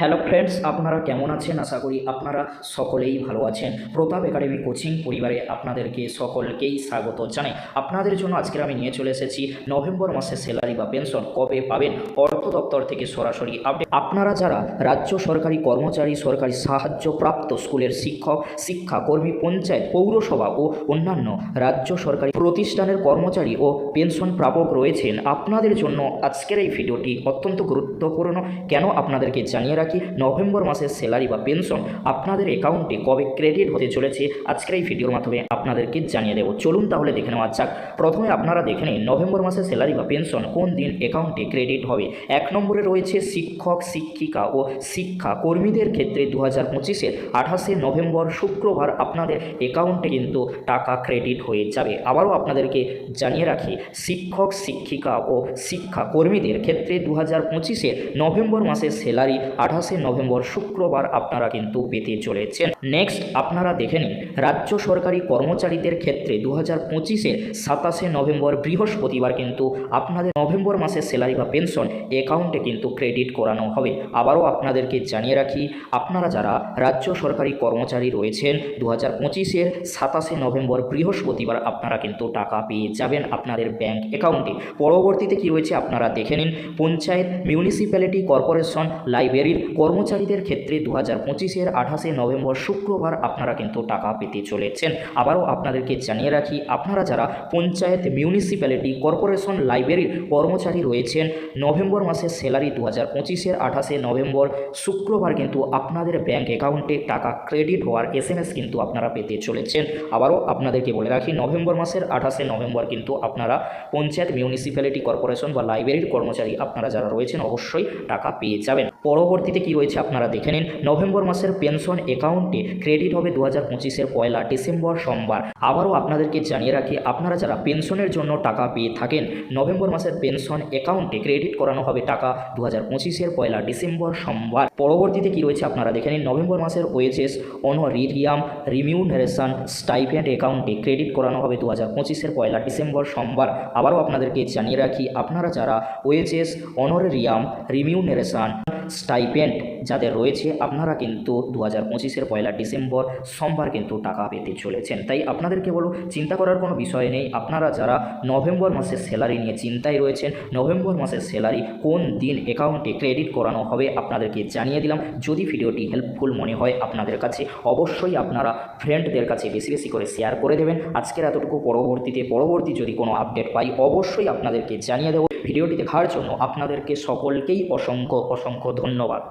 Hello friends আপনারা কেমন আছেন? আশা করি আপনারা সকলেই ভালো আছেন। প্রতাপ একাডেমি কোচিং পরিবারে আপনাদেরকে সকলকেই স্বাগত জানাই। আপনাদের জন্য আজকের আমি নিয়ে চলে এসেছি নভেম্বর মাসের স্যালারি বা পেনশন কবে পাবেন? অর্থ দপ্তর থেকে সরাসরি আপডেট আপনারা যারা রাজ্য সরকারি কর্মচারী, সরকারি সাহায্যপ্রাপ্ত স্কুলের শিক্ষক, শিক্ষাকর্মী, পঞ্চায়েত, পৌরসভা ও অন্যান্য রাজ্য সরকারি প্রতিষ্ঠানের কর্মচারী ও পেনশন প্রাপক রয়েছেন, আপনাদের জন্য আজকের এই ভিডিওটি অত্যন্ত গুরুত্বপূর্ণ। কেন আপনাদেরকে জানিয়ে রাখি? নভেম্বর মাসের স্যালারি বা পেনশন আপনাদের অ্যাকাউন্টে কবে ক্রেডিট হতে চলেছে, আজকের এই ভিডিওর মাধ্যমে আপনাদেরকে জানিয়ে দেবো। চলুন তাহলে দেখে নেওয়া যাক। প্রথমে আপনারা দেখে নিন, নভেম্বর মাসের স্যালারি বা পেনশন কোন দিন অ্যাকাউন্টে ক্রেডিট হবে? এক নম্বরে রয়েছে শিক্ষক, শিক্ষিকা ও শিক্ষা কর্মীদের ক্ষেত্রে দু হাজার পঁচিশের আঠাশে নভেম্বর শুক্রবার আপনাদের অ্যাকাউন্টে কিন্তু টাকা ক্রেডিট হয়ে যাবে। আবারও আপনাদেরকে জানিয়ে রাখি, শিক্ষক, শিক্ষিকা ও শিক্ষা কর্মীদের ক্ষেত্রে দু হাজার পঁচিশের নভেম্বর মাসের স্যালারি আঠাশে নভেম্বর শুক্রবার আপনারা কিন্তু পেতে চলেছেন। নেক্সট আপনারা দেখে নিন, রাজ্য সরকারি কর্মচারীদের ক্ষেত্রে দু হাজার পঁচিশের সাতাশে নভেম্বর বৃহস্পতিবার কিন্তু আপনাদের নভেম্বর মাসের স্যালারি বা পেনশন অ্যাকাউন্টে কিন্তু ক্রেডিট করানো হবে। আবারও আপনাদেরকে জানিয়ে রাখি, আপনারা যারা রাজ্য সরকারি কর্মচারী রয়েছেন দু হাজার পঁচিশের সাতাশে নভেম্বর বৃহস্পতিবার আপনারা কিন্তু টাকা পেয়ে যাবেন আপনাদের ব্যাংক অ্যাকাউন্টে। পরবর্তীতে কি রয়েছে আপনারা দেখে নিন, পঞ্চায়েত মিউনিসিপ্যালিটি কর্পোরেশন লাইব্রেরির কর্মচারীদের ক্ষেত্রে দু হাজার পঁচিশের আঠাশে নভেম্বর শুক্রবার আপনারা কিন্তু টাকা পেতে চলেছেন। আবারও আপনাদেরকে জানিয়ে রাখি, আপনারা যারা পঞ্চায়েত মিউনিসিপ্যালিটি কর্পোরেশন লাইব্রেরির কর্মচারী রয়েছেন, নভেম্বর মাসের স্যালারি দু হাজার পঁচিশের আঠাশে নভেম্বর শুক্রবার কিন্তু আপনাদের ব্যাংক অ্যাকাউন্টে টাকা ক্রেডিট হওয়ার এস কিন্তু আপনারা পেতে চলেছেন। আবারও আপনাদেরকে বলে রাখি, নভেম্বর মাসের আঠাশে নভেম্বর কিন্তু আপনারা পঞ্চায়েত মিউনিসিপ্যালিটি কর্পোরেশন বা লাইব্রেরির কর্মচারী আপনারা যারা রয়েছেন অবশ্যই টাকা পেয়ে যাবেন। পরবর্তীতে কি রয়েছে আপনারা দেখে নিন। নভেম্বর মাসের পেনশন অ্যাকাউন্টে ক্রেডিট হবে দু হাজার পঁচিশের পয়লা ডিসেম্বর সোমবার। আবারও আপনাদেরকে জানিয়ে রাখি, আপনারা যারা পেনশনের জন্য টাকা পেয়ে থাকেন, নভেম্বর মাসের পেনশন অ্যাকাউন্টে ক্রেডিট করানো হবে টাকা দু হাজার পঁচিশের পয়লা ডিসেম্বর সোমবার। পরবর্তীতে কি রয়েছে আপনারা দেখে নিন। নভেম্বর মাসের ওয়েজেস, অনরিরিয়াম, রিমিউনারেশন, স্টাইপেন্ড অ্যাকাউন্টে ক্রেডিট করানো হবে দু হাজার পঁচিশের পয়লা ডিসেম্বর সোমবার। আবারও আপনাদেরকে জানিয়ে রাখি, আপনারা যারা ওয়েজেস অনরিয়াম রিমিউনারেশন স্টাইপেন্ড যাদের রয়েছে, আপনারা কিন্তু দু হাজার পঁচিশের পয়লা ডিসেম্বর সোমবার কিন্তু টাকা পেতে চলেছেন। তাই আপনাদেরকে বলো চিন্তা করার কোনো বিষয় নেই। আপনারা যারা নভেম্বর মাসের স্যালারি নিয়ে চিন্তায় রয়েছেন, নভেম্বর মাসের স্যালারি কোন দিন অ্যাকাউন্টে ক্রেডিট করানো হবে আপনাদেরকে জানিয়ে দিলাম। যদি ভিডিওটি হেল্পফুল মনে হয় আপনাদের কাছে, অবশ্যই আপনারা ফ্রেন্ডদের কাছে বেশি বেশি করে শেয়ার করে দেবেন। আজকের এতটুকু পরবর্তীতে, পরবর্তী যদি কোনো আপডেট পাই, অবশ্যই আপনাদেরকে জানিয়ে দেবো। ভিডিওটি দেখার জন্য আপনাদেরকে সকলকেই অসংখ্য অসংখ্য ধন্যবাদ।